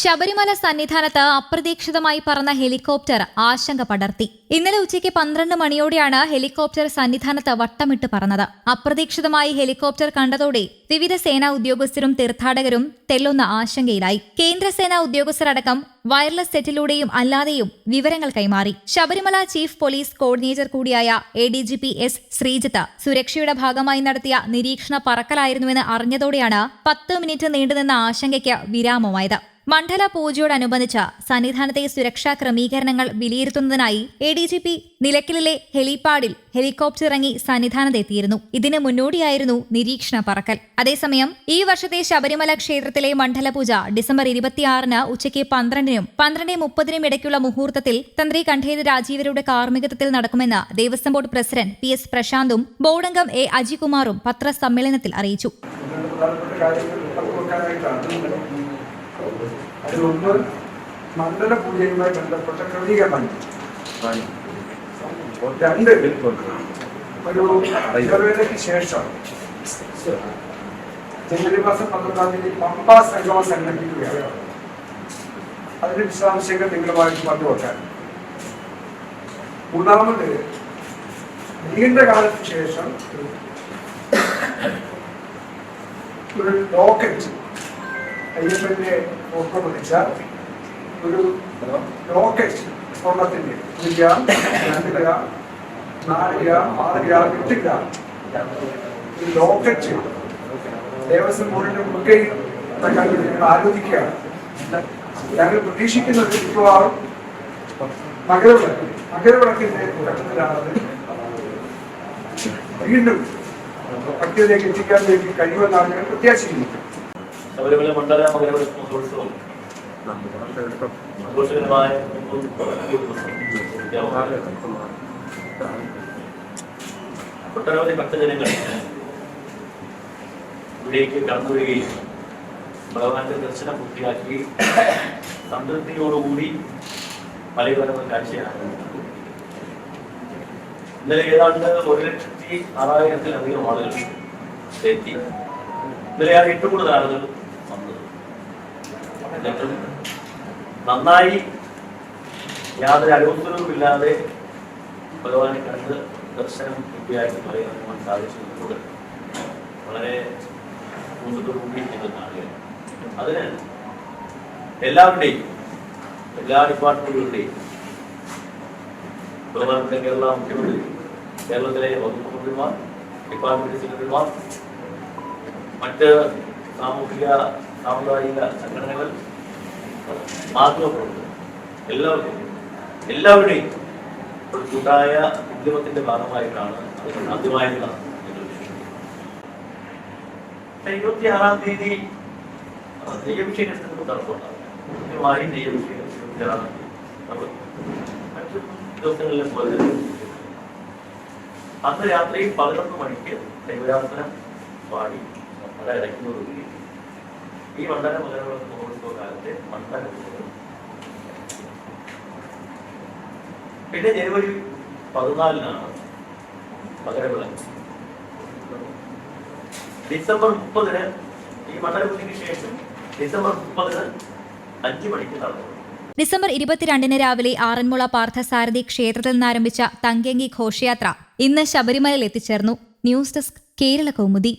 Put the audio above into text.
ശബരിമല സന്നിധാനത്ത് അപ്രതീക്ഷിതമായി പറന്ന ഹെലികോപ്റ്റർ ആശങ്ക പടർത്തി. ഇന്നലെ ഉച്ചയ്ക്ക് പന്ത്രണ്ട് മണിയോടെയാണ് ഹെലികോപ്റ്റർ സന്നിധാനത്ത് വട്ടമിട്ട് പറന്നത്. അപ്രതീക്ഷിതമായി ഹെലികോപ്റ്റർ കണ്ടതോടെ വിവിധ സേനാ ഉദ്യോഗസ്ഥരും തീർത്ഥാടകരും തെല്ലുന്ന ആശങ്കയിലായി. കേന്ദ്രസേനാ ഉദ്യോഗസ്ഥരടക്കം വയർലെസ് സെറ്റിലൂടെയും അല്ലാതെയും വിവരങ്ങൾ കൈമാറി. ശബരിമല ചീഫ് പോലീസ് കോർഡിനേറ്റർ കൂടിയായ A D G P S Sreejith സുരക്ഷയുടെ ഭാഗമായി നടത്തിയ നിരീക്ഷണ പറക്കലായിരുന്നുവെന്ന് അറിഞ്ഞതോടെയാണ് പത്ത് മിനിറ്റ് നീണ്ടുനിന്ന ആശങ്കയ്ക്ക് വിരാമമായത്. മണ്ഡല പൂജയോടനുബന്ധിച്ച് സന്നിധാനത്തെ സുരക്ഷാ ക്രമീകരണങ്ങൾ വിലയിരുത്തുന്നതിനായി എ ഡി ജി പി നിലയ്ക്കലിലെ ഹെലിപാഡിൽ ഹെലികോപ്റ്റർ ഇറങ്ങി സന്നിധാനത്തെത്തിയിരുന്നു. ഇതിന് മുന്നോടിയായിരുന്നു നിരീക്ഷണ പറക്കൽ. അതേസമയം ഈ വർഷത്തെ ശബരിമല ക്ഷേത്രത്തിലെ മണ്ഡല പൂജ ഡിസംബർ ഇരുപത്തിയാറിന് ഉച്ചയ്ക്ക് പന്ത്രണ്ടിനും പന്ത്രണ്ട് മുപ്പതിനും ഇടയ്ക്കുള്ള മുഹൂർത്തത്തിൽ തന്ത്രി കണ്ഠേര രാജീവരുടെ കാർമ്മികത്വത്തിൽ നടക്കുമെന്ന് Devaswom board president P S പ്രശാന്തും ബോർഡംഗം എ അജികുമാറും പത്രസമ്മേളനത്തിൽ അറിയിച്ചു. അതിലൊന്ന് മണ്ഡല പൂജയുമായി ബന്ധപ്പെട്ട ക്രമീകരണം. രണ്ട്. ഒരു ഇടവേളയ്ക്ക് ശേഷം ജനുവരി മാസം പന്ത്രണ്ടാം തീയതി പമ്പ സംഗമം സംഘടിപ്പിക്കുകയാണ്. അതിന്റെ വിശദാംശങ്ങൾ നിങ്ങളുമായിട്ട് പങ്കുവെക്കാൻ മൂന്നാമത് നീണ്ട കാലത്തിന് ശേഷം ഒരു ലോക്കറ്റ് അയ്യപ്പന്റെ ഫോട്ടോ വിളിച്ച ഒരു ലോക്കറ്റ് സ്വർണത്തിന്റെ. ഒരു ഗ്രാം രണ്ട് ഗ്രാം നാല് ഗ്രാം ആറ് ഗ്രാം എട്ട് ഗ്രാം ഒരു ലോക്കറ്റ് ദേവസ്വം ബോർഡിന്റെ മുൻകൈ ഞങ്ങൾ ആലോചിക്കുകയാണ്. ഞങ്ങൾ പ്രതീക്ഷിക്കുന്നത് മിക്കവാറും മകരവിളക്ക് മകരവിളക്കിന്റെ തുടക്കത്തിലാണത് വീണ്ടും പട്ടികയിലേക്ക് എത്തിക്കാൻ വേണ്ടി കഴിയുമെന്നാണ് ഞങ്ങൾ പ്രത്യാശിക്കുന്നത്. ശബരിമല മണ്ഡല മകരവിളക്ക് മഹോത്സവം ആഘോഷകരമായ ഒട്ടനവധി ഭക്തജനങ്ങൾ ഇവിടേക്ക് കടന്നു വരികയും ഭഗവാന്റെ ദർശനം പൂർത്തിയാക്കി സംതൃപ്തിയോടുകൂടി മലയോരമ കാഴ്ചയാണ്. ഇന്നലെ ഏതാണ്ട് ഒരു ലക്ഷത്തി ആറായിരത്തിലധികം ആളുകൾ എത്തി. ഇന്നലെ ആ എട്ട് കൂടുതൽ ആളുകൾ എന്നിട്ടും നന്നായി യാതൊരു അലോസരവുമില്ലാതെ ഭഗവാനെ കണ്ട് ദർശനം പൂർത്തിയാക്കി പറയാൻ സാധിച്ചതുകൊണ്ട് വളരെ കൂടി ഞങ്ങൾ അതിന് എല്ലാവരുടെയും എല്ലാ ഡിപ്പാർട്ട്മെന്റുകളുടെയും ബഹുമാനപ്പെട്ട കേരള മുഖ്യമന്ത്രി കേരളത്തിലെ വകുപ്പ് മന്ത്രിമാർ ഡിപ്പാർട്ട്മെന്റ് സെക്രട്ടറിമാർ മറ്റ് സാമൂഹിക സാമുദായിക സംഘടനകൾ മാധ്യമപ്രവർത്തകർ എല്ലാവർക്കും എല്ലാവരുടെയും ഒരു കൂട്ടായ ഉദ്യമത്തിന്റെ ഭാഗമായിട്ടാണ് അത് സാധ്യമായതെന്നാണ് ഇരുപത്തി ആറാം തീയതി നെയ്യഭിഷേകത്തിന് തടസ്സമുണ്ടാകും നെയ്യഭിഷേകം തന്നെ അന്ന് രാത്രി പതിനൊന്ന് മണിക്ക് ദൈവരാസനം പാടി ഇറക്കുന്നത് ഈ മണ്ഡല മുതലുകളൊക്കെ മഹോത്സവ കാലത്തെ മണ്ഡല പിന്നെ ജനുവരി പതിനാലിനാണ് മകരവിളക്ക്. ഡിസംബർ മുപ്പതിന് ഈ മണ്ഡല പൂജയ്ക്ക് ശേഷം ഡിസംബർ മുപ്പതിന് അഞ്ചു മണിക്ക് നടന്നു ഡിസംബർ ഇരുപത്തിരണ്ടിന് രാവിലെ ആറന്മുള പാർത്ഥസാരഥി ക്ഷേത്രത്തിൽ നിന്നാരംഭിച്ച തങ്കേങ്കി ഘോഷയാത്ര ഇന്ന് ശബരിമലയിൽ എത്തിച്ചേർന്നു. News desk Kerala Kaumudi.